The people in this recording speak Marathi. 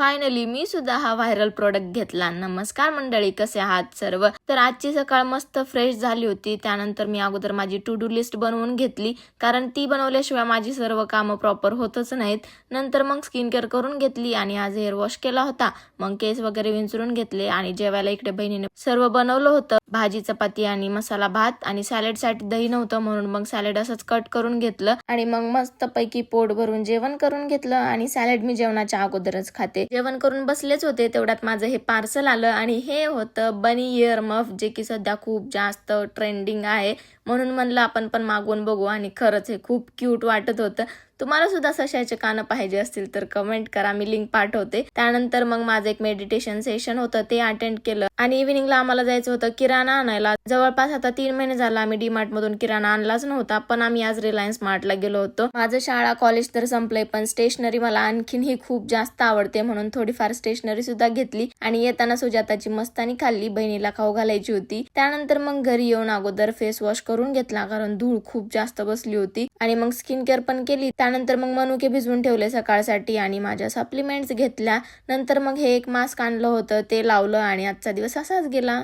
फायनली मी सुद्धा हा व्हायरल प्रोडक्ट घेतला. नमस्कार मंडळी कसे आहात सर्व? तर आजची सकाळ मस्त फ्रेश झाली होती. त्यानंतर मी अगोदर माझी टू डू लिस्ट बनवून घेतली. कारण ती बनवल्याशिवाय माझी सर्व कामं प्रॉपर होतच नाहीत. नंतर मग स्किन केअर करून घेतली आणि आज हेअर वॉश केला होता. मग केस वगैरे विंचरून घेतले आणि जेवायला इकडे बहिणीने सर्व बनवलं होतं. भाजी चपाती आणि मसाला भात आणि सॅलेडसाठी दही नव्हतं म्हणून मग सॅलेड असंच कट करून घेतलं आणि मग मस्त पैकी पोट भरून जेवण करून घेतलं आणि सॅलेड मी जेवणाच्या अगोदरच खाते. जेवण करून बसलेच होते तेवढ्यात माझं हे पार्सल आलं आणि हे होतं बनी इयर मफ जे की सध्या खूप जास्त ट्रेंडिंग आहे म्हणून म्हणलं आपण पण मागवून बघू आणि खरंच हे खूप क्यूट वाटत होतं. तुम्हाला सुद्धा सशाचे कानं पाहिजे असतील तर कमेंट करा. मी लिंक पाठवते. त्यानंतर मग माझं एक मेडिटेशन सेशन होतं ते अटेंड केलं. आणि इव्हिनिंगला आम्हाला जायचं होतं किराणा आणायला. जवळपास आता तीन महिने झाला आम्ही डीमार्ट मधून किराणा आणलाच नव्हता पण आम्ही आज रिलायन्स मार्टला गेलो होतो. माझं शाळा कॉलेज तर संपलंय पण स्टेशनरी मला आणखीन ही खूप जास्त आवडते म्हणून थोडीफार स्टेशनरी सुद्धा घेतली आणि येताना सुजाताची मस्तानी खाल्ली बहिणीला खाऊ घालायची होती. त्यानंतर मग घरी येऊन अगोदर फेस वॉश करून घेतला कारण धूळ खूप जास्त बसली होती. आणि मग स्किन केअर पण केली. त्यानंतर मग मनुके भिजवून ठेवले सकाळसाठी आणि माझ्या सप्लिमेंट्स घेतल्या. नंतर मग हे एक मास्क आणलं होतं ते लावलं आणि आजचा दिवस असाच गेला.